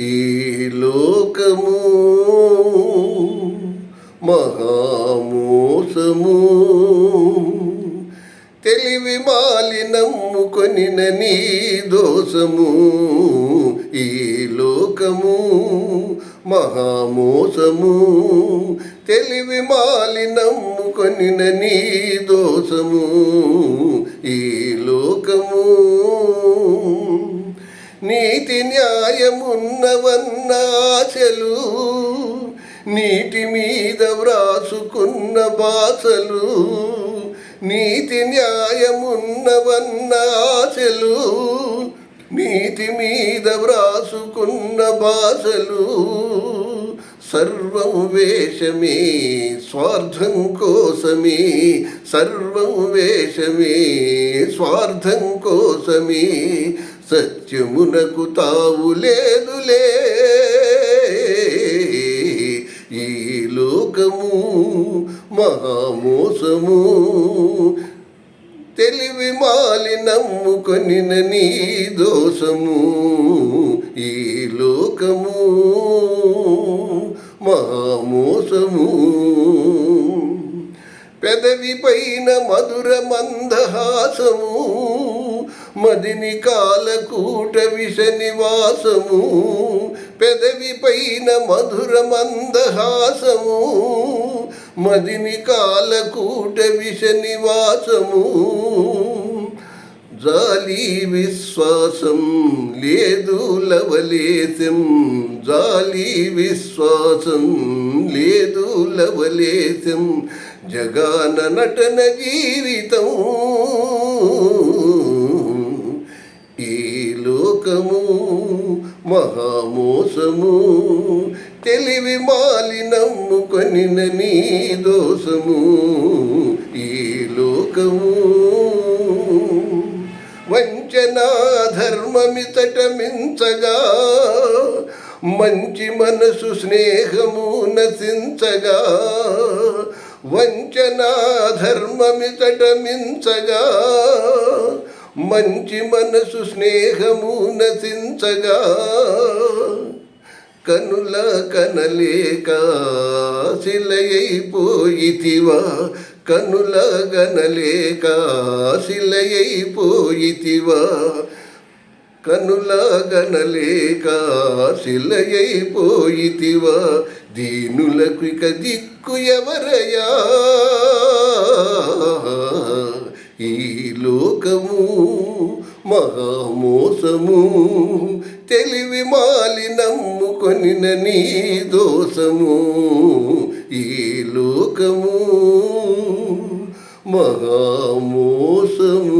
ఈ లోకము మహామోసము. తెలివి మాలి నీ దోషము. ఈ లోకము మహామోసము. తెలివి మాలి నమ్ముకొనిన నీ దోషము. ఈ లోకము నీతి న్యాయమున్నవన్న ఆశలు నీటి మీద వ్రాసుకున్న బాసలు నీతి న్యాయమున్నవన్న ఆశలు నీతి మీద వ్రాసుకున్న బాసలు. సర్వం వేషమే స్వార్థం కోసమే సర్వం వేషమే స్వార్థం కోసమే సత్యమునకు తావు లేదులే. ఈ లోకము మహామోసము. తెలివి మాలి నమ్ముకొనిన నీ దోషము. ఈ లోకము మహామోసము. పెదవి పైన మధుర మందహాసము. మదిని కాలకూట విష నివాసము పెదవి పైన మధుర మందహాసము. మదిని కాలకూట విష నివాసము జాలి విశ్వాసం లేదు లవలేశం. జాలి విశ్వాసం లేదు లవలేశం. జగాన నటన జీవితం మహామోసము. తెలివి మాలి నమ్ముకొనిన నీ దోషము. ఈ లోకము వంచనా ధర్మమితట మించగా మంచి మనసు స్నేహము నశించగా వంచనా ధర్మమితట మించగా మంచి మనసు స్నేహము నశించగా కనుల కనలేక శిలయైపోయితివా కనుల గనలేక శిలయైపోయితివా కనుల గనలేక శిలయైపోయితివా దీనులకు ఇక దిక్కు ఎవరయా ఈలో లోకము మహామోసము తెలివి మాలి నమ్ముకొనిన నీ దోషము ఈ లోకము మహామోసము.